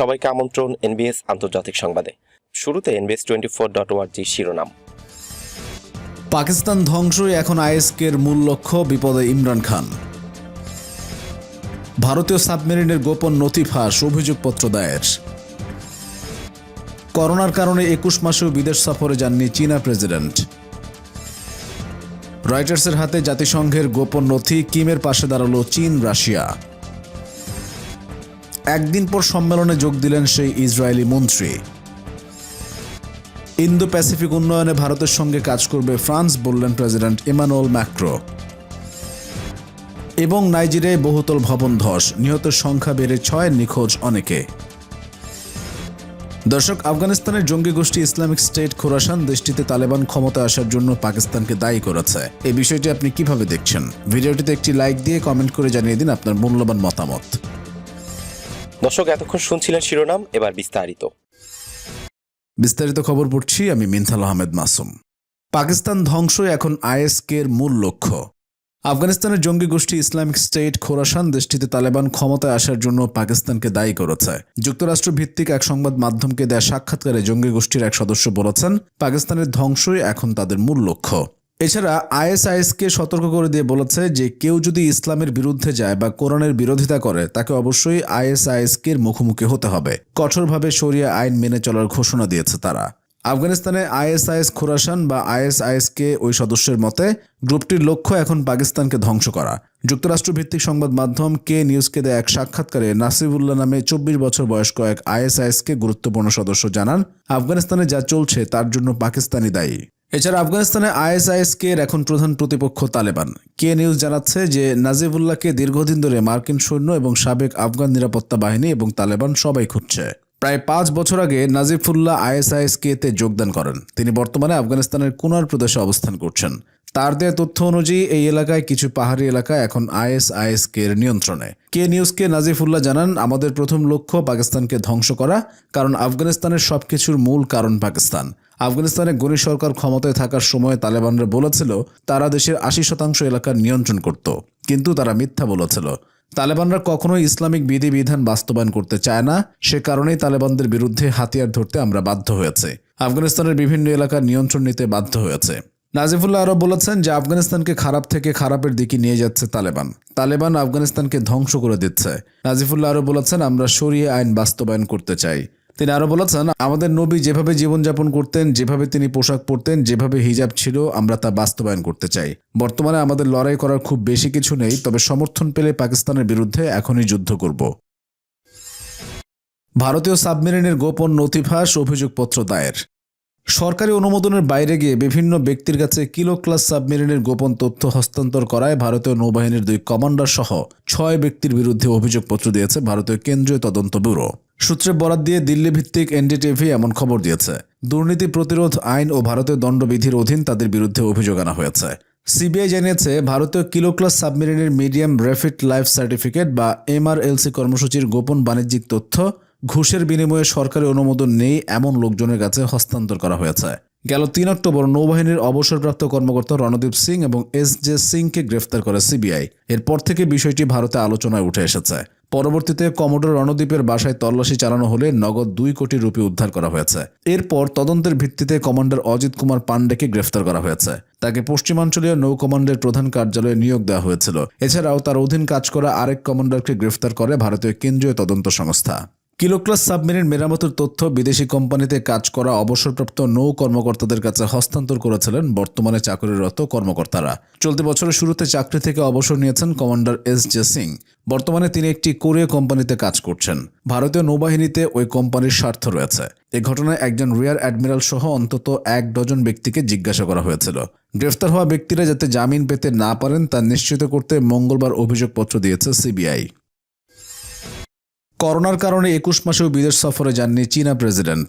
সবাইকে আমন্ত্রণ এনবিএস আন্তর্জাতিক সংবাদে। শুরুতে এনবিএস টোয়েন্টি ফোর ডট ওয়ার্জি শিরোনাম। পাকিস্তান ধ্বংসই এখন আইএসকের মূল লক্ষ্য, বিপদে ইমরান খান। ভারতীয় সাবমেরিনের গোপন নথি ফাঁস, অভিযোগপত্র দায়ের। করোনার কারণে একুশ মাসেও বিদেশ সফরে যাননি চীনা প্রেসিডেন্ট। রয়টার্সের হাতে জাতিসংঘের গোপন নথি, কিমের পাশে দাঁড়াল চীন, রাশিয়া। একদিন পর সম্মেলনে যোগ দিলেন সেই ইসরায়েলি মন্ত্রী। ইন্দো প্যাসিফিক উন্নয়নে ভারতের সঙ্গে কাজ করবে ফ্রান্স, বললেন প্রেসিডেন্ট ইমানুয়েল ম্যাক্রো। এবং নাইজেরিয়ায় বহুতল ভবন ধস, নিহতের সংখ্যা বেড়ে ছয়, নিখোঁজ অনেকে। দর্শক, আফগানিস্তানের জঙ্গি গোষ্ঠী ইসলামিক স্টেট খোরাসান দেশটিতে তালেবান ক্ষমতা আসার জন্য পাকিস্তানকে দায়ী করেছে। এই বিষয়টি আপনি কীভাবে দেখছেন? ভিডিওটিতে একটি লাইক দিয়ে কমেন্ট করে জানিয়ে দিন আপনার মূল্যবান মতামত। দর্শক, এতক্ষণ শুনছিলেন শিরোনাম, এবার বিস্তারিত। বিস্তারিত খবর পড়ছি আমি মিনথাল আহমেদ মাসুম। পাকিস্তান ধ্বংসই এখন আইএসকের মূল লক্ষ্য। আফগানিস্তানের জঙ্গি গোষ্ঠী ইসলামিক স্টেট খোরাসান দেশটিতে তালেবান ক্ষমতায় আসার জন্য পাকিস্তানকে দায়ী করেছে। যুক্তরাষ্ট্র ভিত্তিক এক সংবাদ মাধ্যমকে দেয়া সাক্ষাৎকারে জঙ্গি গোষ্ঠীর এক সদস্য বলেছেন, পাকিস্তানের ধ্বংসই এখন তাদের মূল লক্ষ্য। এছাড়া আইএসআইএসকে সতর্ক করে দিয়ে বলেছে যে কেউ যদি ইসলামের বিরুদ্ধে যায় বা কোরআনের বিরোধিতা করে, তাকে অবশ্যই আইএসআইএসকে মুখোমুখি হতে হবে। কঠোরভাবে শরিয়া আইন মেনে চলার ঘোষণা দিয়েছে তারা। আফগানিস্তানে আইএসআইএস খোরাসান বা আইএসআইএসকে ওই সদস্যের মতে, গ্রুপটির লক্ষ্য এখন পাকিস্তানকে ধ্বংস করা। যুক্তরাষ্ট্র ভিত্তিক সংবাদ মাধ্যম কে নিউজকে দেয় এক সাক্ষাৎকারে নাসিবুল্লাহ নামে চব্বিশ বছর বয়স্ক এক আইএসআইএসকে গুরুত্বপূর্ণ সদস্য জানান, আফগানিস্তানে যা চলছে তার জন্য পাকিস্তানি দায়ী। এছাড়া আফগানিস্তানে আইএসআইএসকে এখন প্রধান প্রতিপক্ষ তালেবান। কে নিউজ জানাচ্ছে যে নাজিবুল্লাহকে দীর্ঘদিন ধরে মার্কিন সৈন্য এবং সাবেক আফগান নিরাপত্তা বাহিনী এবং তালেবান সবাই খুঁজছে। প্রায় পাঁচ বছর আগে নাজিফুল্লাহ আইএসআইএসকে তে যোগদান করেন। তিনি বর্তমানে আফগানিস্তানের কুনার প্রদেশে অবস্থান করছেন। তার দেয়া তথ্য অনুযায়ী এই এলাকায় কিছু পাহাড়ি এলাকা এখন আইএসআইএসকে এর নিয়ন্ত্রণে। কে নিউজকে নাজিফুল্লাহ জানান, আমাদের প্রথম লক্ষ্য পাকিস্তানকে ধ্বংস করা, কারণ আফগানিস্তানের সবকিছুর মূল কারণ পাকিস্তান। আফগানিস্তানে গনি সরকার ক্ষমতায় থাকার সময় তালেবানরা বলেছিল, তারা দেশের আশি শতাংশ এলাকার নিয়ন্ত্রণ করত, কিন্তু তারা মিথ্যা বলেছিল। তালেবানরা কখনোই ইসলামিক বিধিবিধান বাস্তবায়ন করতে চায় না, সে কারণেই তালেবানদের বিরুদ্ধে হাতিয়ার ধরতে আমরা বাধ্য হয়েছে। আফগানিস্তানের বিভিন্ন এলাকার নিয়ন্ত্রণ নিতে বাধ্য হয়েছে। নাজিফুল্লাহ আরও বলেছেন যে, আফগানিস্তানকে খারাপ থেকে খারাপের দিকে নিয়ে যাচ্ছে তালেবান। তালেবান আফগানিস্তানকে ধ্বংস করে দিচ্ছে। নাজিফুল্লাহ আরও বলেছেন, আমরা সরিয়ে আইন বাস্তবায়ন করতে চাই। তিনি আরও বলেছেন, আমাদের নবী যেভাবে জীবনযাপন করতেন, যেভাবে তিনি পোশাক পরতেন, যেভাবে হিজাব ছিল, আমরা তা বাস্তবায়ন করতে চাই। বর্তমানে আমাদের লড়াই করার খুব বেশি কিছু নেই, তবে সমর্থন পেলে পাকিস্তানের বিরুদ্ধে এখনই যুদ্ধ করব। ভারতীয় সাবমেরিনের গোপন নথি ফাঁস অভিযোগপত্র দায়ের। সরকারি অনুমোদনের বাইরে গিয়ে বিভিন্ন ব্যক্তির কাছে কিলো ক্লাস সাবমেরিনের গোপন তথ্য হস্তান্তর করায় ভারতীয় নৌবাহিনীর দুই কমান্ডার সহ ছয় ব্যক্তির বিরুদ্ধে অভিযোগপত্র দিয়েছে ভারতীয় কেন্দ্রীয় তদন্ত ব্যুরো। সূত্রে বরাত দিয়ে দিল্লি ভিত্তিক এনডিটিভি এমন খবর দিয়েছে। দুর্নীতি প্রতিরোধ আইন ও ভারতীয় দণ্ডবিধির অধীন তাদের বিরুদ্ধে অভিযোগ আনা হয়েছে। সিবিআই জানিয়েছে, ভারতীয় কিলো ক্লাস সাবমেরিনের মিডিয়াম র্যাফিড লাইফ সার্টিফিকেট বা এমআরএলসি কর্মসূচির গোপন বাণিজ্যিক তথ্য ঘুষের বিনিময়ে সরকারি অনুমোদন নেই এমন লোকজনের কাছে হস্তান্তর করা হয়েছে। গেল তিন অক্টোবর নৌবাহিনীর অবসরপ্রাপ্ত কর্মকর্তা রণদীপ সিং এবং এস জে সিংকে গ্রেফতার করে সিবিআই। এরপর থেকে বিষয়টি ভারতে আলোচনায় উঠে এসেছে। পরবর্তীতে কমোডোর রণদ্বীপের বাসায় তল্লাশি চালানো হলে নগদ দুই কোটি রুপি উদ্ধার করা হয়েছে। এরপর তদন্তের ভিত্তিতে কমান্ডার অজিত কুমার পান্ডেকে গ্রেফতার করা হয়েছে। তাকে পশ্চিমাঞ্চলীয় নৌ কমান্ডের প্রধান কার্যালয়ে নিয়োগ দেওয়া হয়েছিল। এছাড়াও তার অধীন কাজ করা আরেক কমান্ডারকে গ্রেফতার করে ভারতীয় কেন্দ্রীয় তদন্ত সংস্থা। কিলোক্লাস সাবমেরিন মেরামতের তথ্য বিদেশি কোম্পানিতে কাজ করা অবসরপ্রাপ্ত নৌ কর্মকর্তাদের কাছে হস্তান্তর করেছিলেন বর্তমানে চাকরিরত কর্মকর্তারা। চলতি বছরের শুরুতে চাকরি থেকে অবসর নিয়েছেন কমান্ডার এস জে সিং। বর্তমানে তিনি একটি কোরিয়া কোম্পানিতে কাজ করছেন। ভারতীয় নৌবাহিনীতে ওই কোম্পানির স্বার্থ রয়েছে। এ ঘটনায় একজন রিয়ার অ্যাডমিরাল সহ অন্তত এক ডজন ব্যক্তিকে জিজ্ঞাসা করা হয়েছিল। গ্রেফতার হওয়া ব্যক্তিরা যাতে জামিন পেতে না পারেন তা নিশ্চিত করতে মঙ্গলবার অভিযোগপত্র দিয়েছে সিবিআই। করোনার কারণে একুশ মাসেও বিদেশ সফরে যাননি চীনা প্রেসিডেন্ট।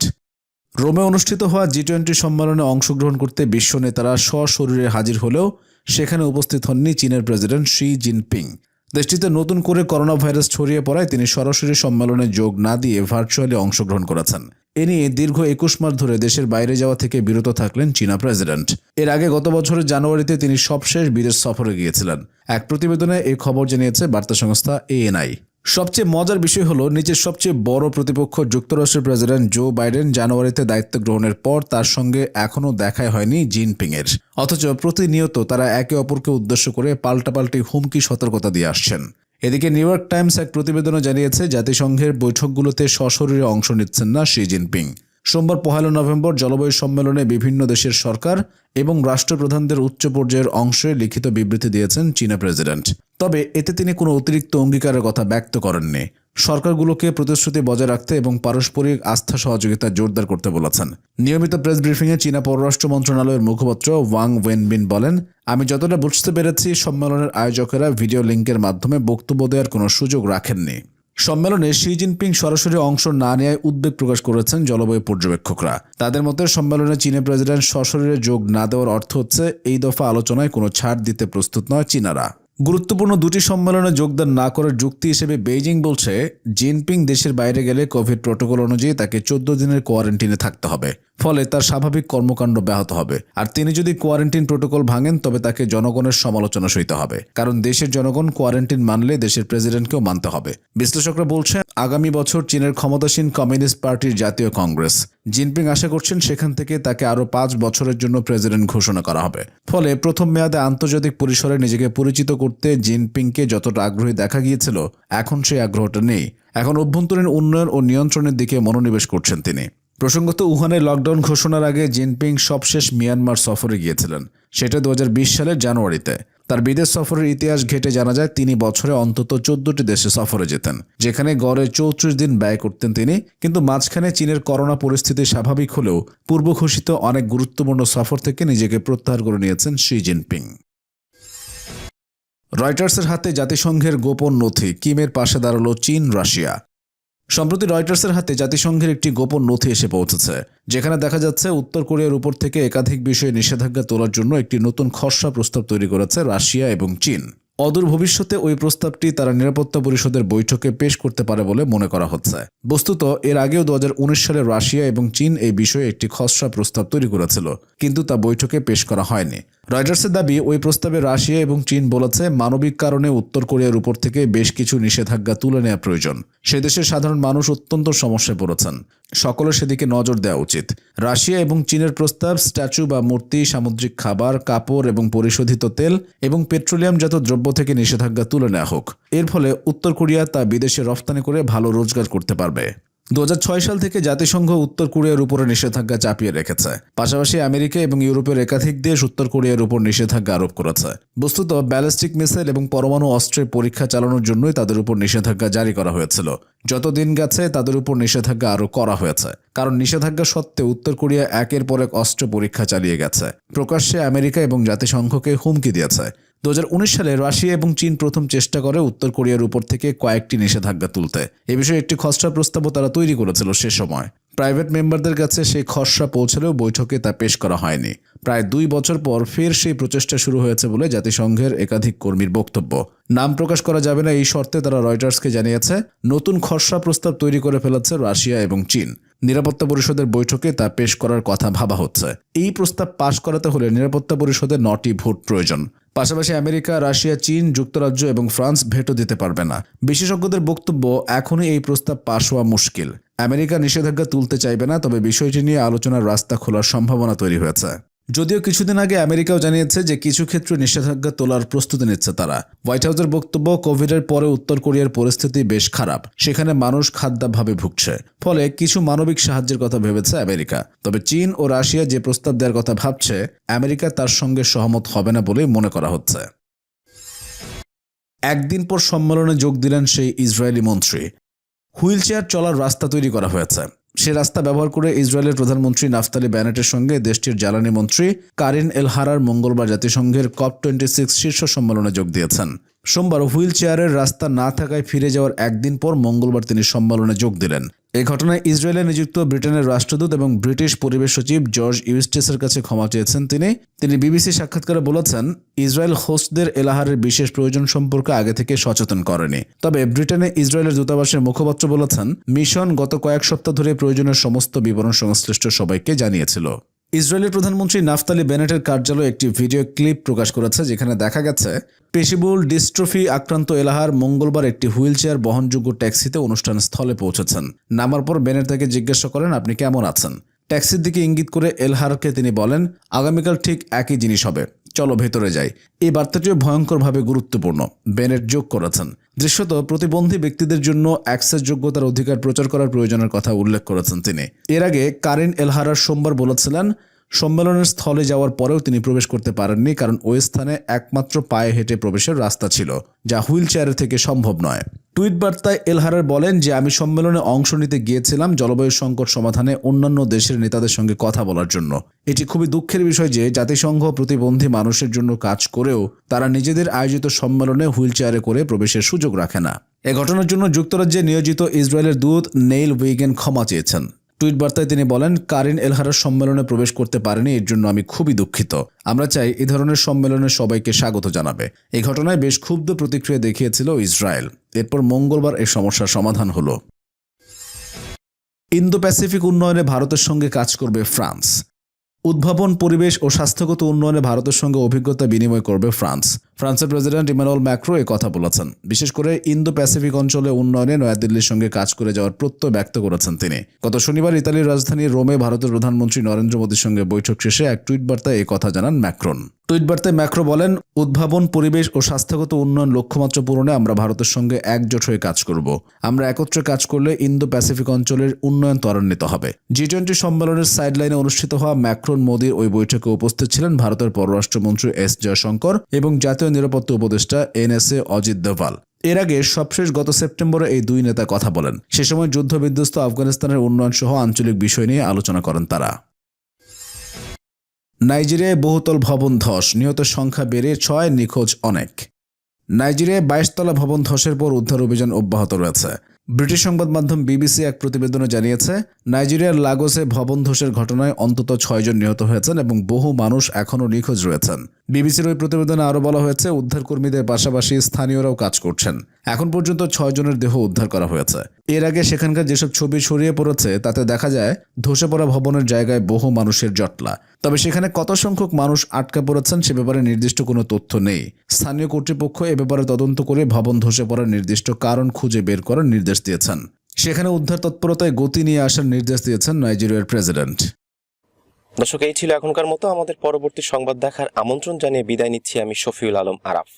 রোমে অনুষ্ঠিত হওয়া জি টোয়েন্টি সম্মেলনে অংশগ্রহণ করতে বিশ্ব নেতারা সশরীরে হাজির হলেও সেখানে উপস্থিত হননি চীনের প্রেসিডেন্ট শি জিনপিং। দেশটিতে নতুন করে করোনা ভাইরাস ছড়িয়ে পড়ায় তিনি সরাসরি সম্মেলনে যোগ না দিয়ে ভার্চুয়ালি অংশগ্রহণ করেছেন। এ নিয়ে দীর্ঘ একুশ মাস ধরে দেশের বাইরে যাওয়া থেকে বিরত থাকলেন চীনা প্রেসিডেন্ট। এর আগে গত বছরের জানুয়ারিতে তিনি সবশেষ বিদেশ সফরে গিয়েছিলেন। এক প্রতিবেদনে এই খবর জানিয়েছে বার্তা সংস্থা এএনআই। সবচেয়ে মজার বিষয় হলো, নিজের সবচেয়ে বড় প্রতিপক্ষ যুক্তরাষ্ট্রের প্রেসিডেন্ট জো বাইডেন জানুয়ারিতে দায়িত্ব গ্রহণের পর তার সঙ্গে এখনও দেখাই হয়নি জিনপিংয়ের। অথচ প্রতিনিয়ত তারা একে অপরকে উদ্দেশ্য করে পাল্টাপাল্টি হুমকি সতর্কতা দিয়ে আসছেন। এদিকে নিউ ইয়র্ক টাইমস এক প্রতিবেদনও জানিয়েছে, জাতিসংঘের বৈঠকগুলোতে সশরীরে অংশ নিচ্ছেন না শি জিনপিং। সোমবার পহেলা নভেম্বর জলবায়ু সম্মেলনে বিভিন্ন দেশের সরকার এবং রাষ্ট্রপ্রধানদের উচ্চ পর্যায়ের অংশে লিখিত বিবৃতি দিয়েছেন চীনা প্রেসিডেন্ট। তবে এতে তিনি কোনো অতিরিক্ত অঙ্গীকারের কথা ব্যক্ত করেননি। সরকারগুলোকে প্রতিশ্রুতি বজায় রাখতে এবং পারস্পরিক আস্থা সহযোগিতা জোরদার করতে বলেছেন। নিয়মিত প্রেস ব্রিফিংয়ে চীনা পররাষ্ট্র মন্ত্রণালয়ের মুখপাত্র ওয়াং ওয়েনবিন বলেন, আমি যতটা বুঝতে পেরেছি, সম্মেলনের আয়োজকেরা ভিডিও লিঙ্কের মাধ্যমে বক্তব্য দেওয়ার কোনো সুযোগ রাখেননি। সম্মেলনে শি জিনপিং সরাসরি অংশ না নেয় উদ্বেগ প্রকাশ করেছেন জলবায়ু পর্যবেক্ষকরা। তাদের মতে সম্মেলনে চীনের প্রেসিডেন্ট সশরীরে যোগ না দেওয়ার অর্থ হচ্ছে, এই দফা আলোচনায় কোনো ছাড় দিতে প্রস্তুত নয় চীনারা। গুরুত্বপূর্ণ দুটি সম্মেলনে যোগদান না করার যুক্তি হিসেবে বেইজিং বলছে, জিনপিং দেশের বাইরে গেলে কোভিড প্রোটোকল অনুযায়ী তাকে চোদ্দ দিনের কোয়ারেন্টিনে থাকতে হবে। ফলে তার স্বাভাবিক কর্মকাণ্ড ব্যাহত হবে। আর তিনি যদি কোয়ারেন্টিন প্রোটোকল ভাঙেন, তবে তাকে জনগণের সমালোচনা সইতে হবে। কারণ দেশের জনগণ কোয়ারেন্টিন মানলে দেশের প্রেসিডেন্টকেও মানতে হবে। বিশ্লেষকরা বলছেন, আগামী বছর চীনের ক্ষমতাসীন কমিউনিস্ট পার্টির জাতীয় কংগ্রেস। জিনপিং আশা করছেন সেখান থেকে তাকে আরও পাঁচ বছরের জন্য প্রেসিডেন্ট ঘোষণা করা হবে। ফলে প্রথম মেয়াদে আন্তর্জাতিক পরিসরে নিজেকে পরিচিত করতে জিনপিংকে যতটা আগ্রহী দেখা গিয়েছিল, এখন সেই আগ্রহটা নেই। এখন অভ্যন্তরীণ উন্নয়ন ও নিয়ন্ত্রণের দিকে মনোনিবেশ করছেন তিনি। প্রসঙ্গত উহানে লকডাউন ঘোষণার আগে জিনপিং সবশেষ মিয়ানমার সফরে গিয়েছিলেন। সেটা দু হাজার বিশ সালের জানুয়ারিতে। তার বিদেশ সফরের ইতিহাস ঘেটে জানা যায়, তিনি বছরে অন্তত চোদ্দটি দেশে সফরে যেতেন। যেখানে গড়ে চৌত্রিশ দিন ব্যয় করতেন তিনি, কিন্তু মাঝখানে চীনের করোনা পরিস্থিতি স্বাভাবিক হলেও পূর্ব ঘোষিত অনেক গুরুত্বপূর্ণ সফর থেকে নিজেকে প্রত্যাহার করে নিয়েছেন শি জিনপিং। রয়টার্সের হাতে জাতিসংঘের গোপন নথি, কিমের পাশে দাঁড়াল চীন, রাশিয়া। সম্প্রতি রয়টার্সের হাতে জাতিসংঘের একটি গোপন নথি এসে পৌঁছেছে, যেখানে দেখা যাচ্ছে উত্তর কোরিয়ার উপর থেকে একাধিক বিষয়ে নিষেধাজ্ঞা তোলার জন্য একটি নতুন খসড়া প্রস্তাব তৈরি করেছে রাশিয়া এবং চীন। অদূর ভবিষ্যতে ওই প্রস্তাবটি তারা নিরাপত্তা পরিষদের বৈঠকে পেশ করতে পারে বলে মনে করা হচ্ছে। বস্তুত, এর আগেও দু হাজার উনিশ সালে রাশিয়া এবং চীন এই বিষয়ে একটি খসড়া প্রস্তাব তৈরি করেছিল, কিন্তু তা বৈঠকে পেশ করা হয়নি। রয়টার্সের দাবি, ওই প্রস্তাবে রাশিয়া এবং চীন বলেছে, মানবিক কারণে উত্তর কোরিয়ার উপর থেকে বেশ কিছু নিষেধাজ্ঞা তুলে নেওয়া প্রয়োজন। সে দেশের সাধারণ মানুষ অত্যন্ত সমস্যায় পড়েছেন। সকলের সেদিকে নজর দেওয়া উচিত। রাশিয়া এবং চীনের প্রস্তাব, স্ট্যাচু বা মূর্তি, সামুদ্রিক খাবার, কাপড় এবং পরিশোধিত তেল এবং পেট্রোলিয়ামজাত দ্রব্য থেকে নিষেধাজ্ঞা তুলে নেওয়া হোক। এর ফলে উত্তর কোরিয়া তা বিদেশে রফতানি করে ভালো রোজগার করতে পারবে। দু হাজার ছয় সাল থেকে জাতিসংঘ উত্তর কোরিয়ার উপরে নিষেধাজ্ঞা চাপিয়ে রেখেছে। পাশাপাশি আমেরিকা এবং ইউরোপের একাধিক দেশ উত্তর কোরিয়ার উপর নিষেধাজ্ঞা আরোপ করেছে। বস্তুত, ব্যালিস্টিক মিসাইল এবং পরমাণু অস্ত্রের পরীক্ষা চালানোর জন্যই তাদের উপর নিষেধাজ্ঞা জারি করা হয়েছিল। যত দিন গেছে, তাদের উপর নিষেধাজ্ঞা আরও করা হয়েছে। কারণ নিষেধাজ্ঞা সত্ত্বেও উত্তর কোরিয়া একের পর এক অস্ত্র পরীক্ষা চালিয়ে গেছে। প্রকাশ্যে আমেরিকা এবং জাতিসংঘকে হুমকি দিয়েছে। দু হাজার উনিশ সালে রাশিয়া এবং চীন প্রথম চেষ্টা করে উত্তর কোরিয়ার উপর থেকে কয়েকটি নিষেধাজ্ঞা তুলতে। এ বিষয়ে একটি খসড়া প্রস্তাবও তারা তৈরি করেছিল সে সময়। প্রাইভেট মেম্বারদের কাছে সেই খসড়া পৌঁছলেও বৈঠকে তা পেশ করা হয়নি। প্রায় দুই বছর পর ফের সেই প্রচেষ্টা শুরু হয়েছে বলে জাতিসংঘের একাধিক কর্মীর বক্তব্য। নাম প্রকাশ করা যাবে না এই শর্তে তারা রয়টার্সকে জানিয়েছে, নতুন খসড়া প্রস্তাব তৈরি করে ফেলেছে রাশিয়া এবং চীন। নিরাপত্তা পরিষদের বৈঠকে তা পেশ করার কথা ভাবা হচ্ছে। এই প্রস্তাব পাশ করাতে হলে নিরাপত্তা পরিষদের নটি ভোট প্রয়োজন। পাশাপাশি আমেরিকা, রাশিয়া, চীন, যুক্তরাজ্য এবং ফ্রান্স ভেটো দিতে পারবে না। বিশেষজ্ঞদের বক্তব্য, এখনই এই প্রস্তাব পাশ হওয়া মুশকিল। আমেরিকা নিষেধাজ্ঞা তুলতে চাইবে না, তবে বিষয়টি নিয়ে আলোচনার রাস্তা খোলার সম্ভাবনা তৈরি হয়েছে। যদিও কিছুদিন আগে আমেরিকাও জানিয়েছে যে কিছু ক্ষেত্রে নিষেধাজ্ঞা তোলার প্রস্তুতি নিচ্ছে তারা। হোয়াইট হাউসের বক্তব্য, কোভিডের পরে উত্তর কোরিয়ার পরিস্থিতি বেশ খারাপ। সেখানে মানুষ খাদ্যাভাবে ভুগছে। ফলে কিছু মানবিক সাহায্যের কথা ভেবেছে আমেরিকা। তবে চীন ও রাশিয়া যে প্রস্তাব দেওয়ার কথা ভাবছে, আমেরিকা তার সঙ্গে সহমত হবে না বলেই মনে করা হচ্ছে। একদিন পর সম্মেলনে যোগ দিলেন সেই ইসরায়েলি মন্ত্রী। হুইল চেয়ার চলার রাস্তা তৈরি করা হয়েছে। সে রাস্তা ব্যবহার করে ইসরায়েলের প্রধানমন্ত্রী নাফতালি ব্যানেটের সঙ্গে দেশটির জ্বালানি মন্ত্রী কারিন এলহারার মঙ্গলবার জাতিসংঘের কপ টোয়েন্টি সিক্স শীর্ষ সম্মেলনে যোগ দিয়েছেন। সোমবার হুইল চেয়ারের রাস্তা না থাকায় ফিরে যাওয়ার একদিন পর মঙ্গলবার তিনি সম্মেলনে যোগ দিলেন। এই ঘটনায় ইসরায়েলে নিযুক্ত ব্রিটেনের রাষ্ট্রদূত এবং ব্রিটিশ পরিবেশ সচিব জর্জ ইউস্টেসের কাছে ক্ষমা চেয়েছেন তিনি। তিনি বিবিসি সাক্ষাৎকারে বলেছেন, ইসরায়েল হোস্টদের এলাহারের বিশেষ প্রয়োজন সম্পর্কে আগে থেকে সচেতন করেনি। তবে ব্রিটেনে ইসরায়েলের দূতাবাসের মুখপাত্র বলেছেন, মিশন গত কয়েক সপ্তাহ ধরে প্রয়োজনের সমস্ত বিবরণ সংশ্লিষ্ট সবাইকে জানিয়েছিল। ইসরায়েলের প্রধানমন্ত্রী নাফতালি বেনেটের কার্যালয় একটি ভিডিও ক্লিপ প্রকাশ করেছে, যেখানে দেখা গেছে পেশিবুল ডিস্ট্রফি আক্রান্ত এলাহার মঙ্গলবার একটি হুইল চেয়ার বহনযোগ্য ট্যাক্সিতে অনুষ্ঠান স্থলে পৌঁছেছেন। নামার পর বেনেট তাকে জিজ্ঞাসা করেন, আপনি কেমন আছেন? ট্যাক্সির দিকে ইঙ্গিত করে এলহারকে তিনি বলেন, আগামীকাল ঠিক একই জিনিস হবে। চলো ভেতরে যাই। এই বার্তাটিও ভয়ঙ্করভাবে গুরুত্বপূর্ণ, বেনেট যোগ করেছেন। দৃশ্যত প্রতিবন্ধী ব্যক্তিদের জন্য অ্যাক্সেস যোগ্যতার অধিকার প্রচার করার প্রয়োজনের কথা উল্লেখ করেছেন তিনি। এর আগে কারিন এলহারার সোমবার বলেছিলেন, সম্মেলনের স্থলে যাওয়ার পরেও তিনি প্রবেশ করতে পারেননি কারণ ওই স্থানে একমাত্র পায়ে হেঁটে প্রবেশের রাস্তা ছিল, যা হুইল চেয়ারের থেকে সম্ভব নয়। টুইট বার্তায় এলহারার বলেন যে, আমি সম্মেলনে অংশ নিতে গিয়েছিলাম জলবায়ু সংকট সমাধানে অন্যান্য দেশের নেতাদের সঙ্গে কথা বলার জন্য। এটি খুবই দুঃখের বিষয় যে, জাতিসংঘ প্রতিবন্ধী মানুষের জন্য কাজ করেও তারা নিজেদের আয়োজিত সম্মেলনে হুইল চেয়ারে করে প্রবেশের সুযোগ রাখে না। এ ঘটনার জন্য যুক্তরাজ্যে নিয়োজিত ইসরায়েলের দূত নেইল উইগেন ক্ষমা চেয়েছেন। টুইট বার্তায় তিনি বলেন, কারিন এলহারার সম্মেলনে প্রবেশ করতে পারেনি, এর জন্য আমি খুবই দুঃখিত। আমরা চাই এ ধরনের সম্মেলনে সবাইকে স্বাগত জানাবে। এই ঘটনায় বেশ ক্ষুব্ধ প্রতিক্রিয়া দেখিয়েছিল ইসরায়েল। এরপর মঙ্গলবার এই সমস্যার সমাধান হলো। ইন্দো প্যাসিফিক উন্নয়নে ভারতের সঙ্গে কাজ করবে ফ্রান্স। উদ্ভাবন, পরিবেশ ও স্বাস্থ্যগত উন্নয়নে ভারতের সঙ্গে অভিজ্ঞতা বিনিময় করবে ফ্রান্স। ফ্রান্সের প্রেসিডেন্ট ইমানুয়েল ম্যাক্রো এ কথা বলেছেন। বিশেষ করে ইন্দো প্যাসিফিক অঞ্চলে উন্নয়নে নয়াদিল্লির সঙ্গে কাজ করে যাওয়ার প্রত্যয় ব্যক্ত করেছেন তিনি। গত শনিবার ইতালির রাজধানী রোমে ভারতের প্রধানমন্ত্রী নরেন্দ্র মোদীর সঙ্গে বৈঠক শেষে এক টুইট বার্তায় এই কথা জানান ম্যাক্রন। টুইট বার্তায় ম্যাক্রো বলেন, উদ্ভাবন, পরিবেশ ও স্বাস্থ্যগত উন্নয়ন লক্ষ্যমাত্রা পূরণে আমরা ভারতের সঙ্গে একজোট হয়ে কাজ করব। আমরা একত্রে কাজ করলে ইন্দো প্যাসিফিক অঞ্চলের উন্নয়ন ত্বরান্বিত হবে। জি টোয়েন্টি সম্মেলনের সাইডলাইনে অনুষ্ঠিত হওয়া ম্যাক্রন মোদীর ওই বৈঠকে উপস্থিত ছিলেন ভারতের পররাষ্ট্রমন্ত্রী এস জয়শঙ্কর এবং জাতীয় নিরাপত্তা উপদেষ্টা এনএসএ অজিত দোভাল। এর আগে সবশেষ গত সেপ্টেম্বরে এই দুই নেতা কথা বলেন। সে সময় যুদ্ধবিধ্বস্ত আফগানিস্তানের উন্নয়ন সহ আঞ্চলিক বিষয় নিয়ে আলোচনা করেন তারা। নাইজেরিয়ায় বহুতল ভবন ধস, নিহতের সংখ্যা বেড়ে ছয়, নিখোঁজ অনেক। নাইজেরিয়ায় বাইশতলা ভবন ধসের পর উদ্ধার অভিযান অব্যাহত রয়েছে। ব্রিটিশ সংবাদ মাধ্যম বিবিসি এক প্রতিবেদনে জানিয়েছে, নাইজেরিয়ার লাগোসে ভবন ধসের ঘটনায় অন্তত ছয়জন নিহত হয়েছেন এবং বহু মানুষ এখনও নিখোঁজ রয়েছেন। বিবিসির ওই প্রতিবেদনে আরও বলা হয়েছে, উদ্ধারকর্মীদের পাশাপাশি স্থানীয়রাও কাজ করছেন। এখন পর্যন্ত ছয়জনের দেহ উদ্ধার করা হয়েছে। এর আগে সেখানকার যেসব ছবি ছড়িয়ে পড়েছে, তাতে দেখা যায় ধসে পড়া ভবনের জায়গায় বহু মানুষের জটলা। তবে সেখানে কত সংখ্যক মানুষ আটকা পড়েছেন সে ব্যাপারে নির্দিষ্ট কোনো তথ্য নেই। স্থানীয় কর্তৃপক্ষ এ ব্যাপারে তদন্ত করে ভবন ধসে পড়ার নির্দিষ্ট কারণ খুঁজে বের করার নির্দেশ দিয়েছেন। সেখানে উদ্ধার তৎপরতায় গতি নিয়ে আসার নির্দেশ দিয়েছেন নাইজেরিয়ার প্রেসিডেন্ট। দর্শক, এই ছিল এখনকার মতো। আমাদের পরবর্তী সংবাদ দেখার আমন্ত্রণ জানিয়ে বিদায় নিচ্ছি আমি শফিউল আলম আরাফ।